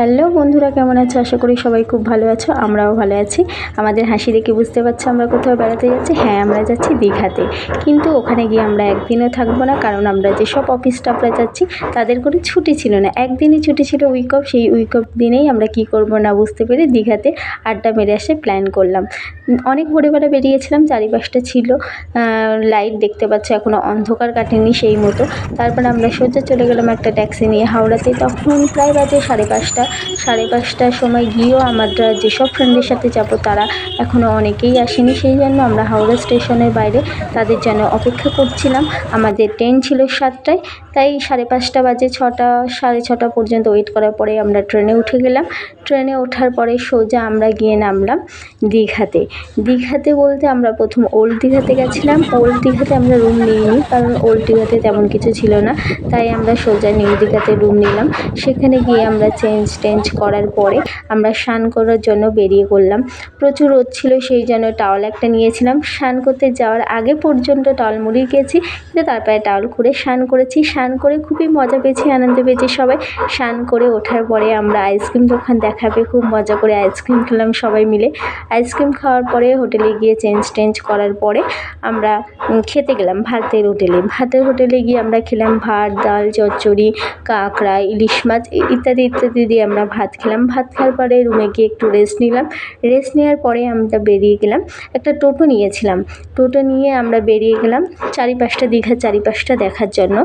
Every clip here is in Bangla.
হ্যালো বন্ধুরা, কেমন আছো? আশা করি সবাই খুব ভালো আছো, আমরাও ভালো আছি। আমাদের হাসি দেখে বুঝতে পারছ আমরা কোথাও বেড়াতে যাচ্ছি? হ্যাঁ আমরা যাচ্ছি দীঘাতে। কিন্তু ওখানে গিয়ে আমরা একদিনও থাকব না, কারণ আমরা যেসব অফিস স্টাফরা যাচ্ছি, তাদের করে ছুটি ছিল না। একদিনই ছুটি ছিল উইক অফ সেই উইক অফ দিনেই আমরা কি করব না বুঝতে পেরে দীঘাতে আড্ডা মেরে আসে প্ল্যান করলাম। অনেক ভোরবেলা বেরিয়েছিলাম, চারিপাশটা ছিল লাইট দেখতে পাচ্ছ এখনও অন্ধকার কাটেনি সেই মতো। তারপর আমরা সোজা চলে গেলাম একটা ট্যাক্সি নিয়ে হাওড়াতে। তখন প্রায় বাজে সাড়ে পাঁচটা। সাড়ে পাঁচটার সময় গিয়েও আমরা যেসব ফ্রেন্ডের সাথে যাব, তারা এখনও অনেকেই আসেনি। সেই জন্য আমরা হাওড়া স্টেশনের বাইরে তাদের জন্য অপেক্ষা করছিলাম। আমাদের ট্রেন ছিল সাতটায়, তাই সাড়ে পাঁচটা বাজে ছটা, সাড়ে ছটা পর্যন্ত ওয়েট করার পরে আমরা ট্রেনে উঠে গেলাম। ট্রেনে ওঠার পরে সোজা আমরা গিয়ে নামলাম দীঘাতে। দীঘাতে বলতে আমরা প্রথম ওল্ড দীঘাতে গেছিলাম। ওল্ড দীঘাতে আমরা রুম নিইনি, কারণ ওল্ড দীঘাতে তেমন কিছু ছিল না, তাই আমরা সোজা নিউ দীঘাতে রুম নিলাম। সেখানে গিয়ে আমরা চেঞ্জ টেঞ্জ করার পরে আমরা স্নান করার জন্য বেরিয়ে পড়লাম। প্রচুর রোদ ছিল, সেই জন্য টাওয়াল একটা নিয়েছিলাম। স্নান করতে যাওয়ার আগে পর্যন্ত টাওয়াল মুড়ি গেছি কিন্তু তারপরে টাওয়াল খুঁড়ে স্নান করেছি। স্নান করে খুবই মজা পেয়েছি, আনন্দ পেয়েছি সবাই। স্নান করে ওঠার পরে আমরা আইসক্রিম দোকান দেখাবে, খুব মজা করে আইসক্রিম খেলাম সবাই মিলে। আইসক্রিম খাওয়ার পরে হোটেলে গিয়ে চেঞ্জ টেঞ্জ করার পরে আমরা খেতে গেলাম ভাতের হোটেলে ভাতের হোটেলে গিয়ে আমরা খেলাম ভাত, ডাল, চচ্চড়ি, কাঁকড়া, ইলিশ মাছ ইত্যাদি ইত্যাদি দিয়ে আমরা ভাত খেলাম। ভাত খাওয়ার পরে রুমে গিয়ে একটু রেস্ট নিলাম। রেস্ট নেওয়ার পরে আমরা বেরিয়ে গেলাম। একটা টোটো নিয়েছিলাম। টোটো নিয়ে আমরা বেরিয়ে গেলাম চারিপাশটা দীঘার চারিপাশটা দেখার জন্য।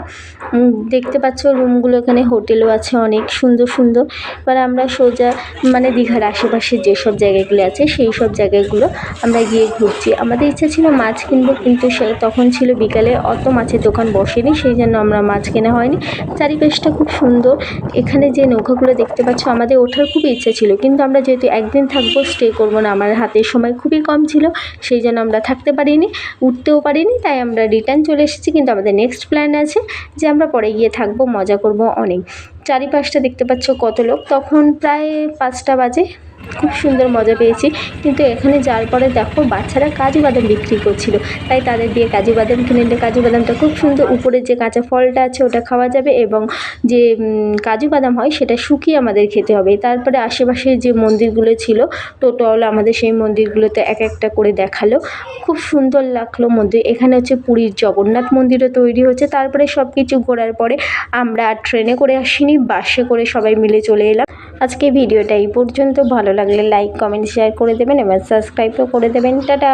দেখতে পাচ্ছ রুমগুলো এখানে হোটেলও আছে অনেক সুন্দর সুন্দর। এবার আমরা সোজা মানে দীঘার আশেপাশে যেসব জায়গাগুলো আছে, সেই সব জায়গাগুলো আমরা গিয়ে ঘুরছি। আমাদের ইচ্ছা ছিল মাছ কিনবো, কিন্তু সে তখন ছিল বিকালে। অত মাছের দোকান বসেনি, সেই জন্য আমরা মাছ কেনা হয়নি। চারিপাশটা খুব সুন্দর। এখানে যে নৌকাগুলো দেখতে পাচ্ছ আমাদের ওঠার খুবই ইচ্ছা ছিল, কিন্তু আমরা যেহেতু একদিন থাকব স্টে করব না। আমার হাতে সময় খুবই কম ছিল, সেই জন্য আমরা থাকতে পারিনি, উঠতেও পারিনি, তাই আমরা রিটার্ন চলে এসেছি। কিন্তু আমাদের নেক্সট প্ল্যান আছে যে আমরা পরে গিয়ে থাকব, মজা করব অনেক। চারিপাশটা দেখতে পাচ্ছ কত লোক। তখন প্রায় পাঁচটা বাজে। খুব সুন্দর মজা পেয়েছি। কিন্তু এখানে যাওয়ার পরে দেখো, বাচ্চারা কাজু বাদাম বিক্রি করছিল। তাই তাদের দিয়ে কাজু বাদাম কিনে নিলে কাজু বাদামটা খুব সুন্দর উপরে যে কাঁচা ফলটা আছে ওটা খাওয়া যাবে এবং যে কাজু বাদাম হয় সেটা শুকিয়ে আমাদের খেতে হবে। তারপরে আশেপাশে যে মন্দিরগুলো ছিল, টোটোওয়ালা আমাদের সেই মন্দিরগুলোতে এক একটা করে দেখাল। খুব সুন্দর লাগল মন্দির। এখানে হচ্ছে পুরীর জগন্নাথ মন্দিরও তৈরি হচ্ছে তারপরে সব কিছু ঘোরার পরে আমরা ট্রেনে করে আসিনি, বাসে করে সবাই মিলে চলে এলাম। আজকে ভিডিওটা এই পর্যন্ত। ভালো লাগলে লাইক কমেন্ট শেয়ার করে দেবেন এবং সাবস্ক্রাইবও করে দেবেন। টাটা!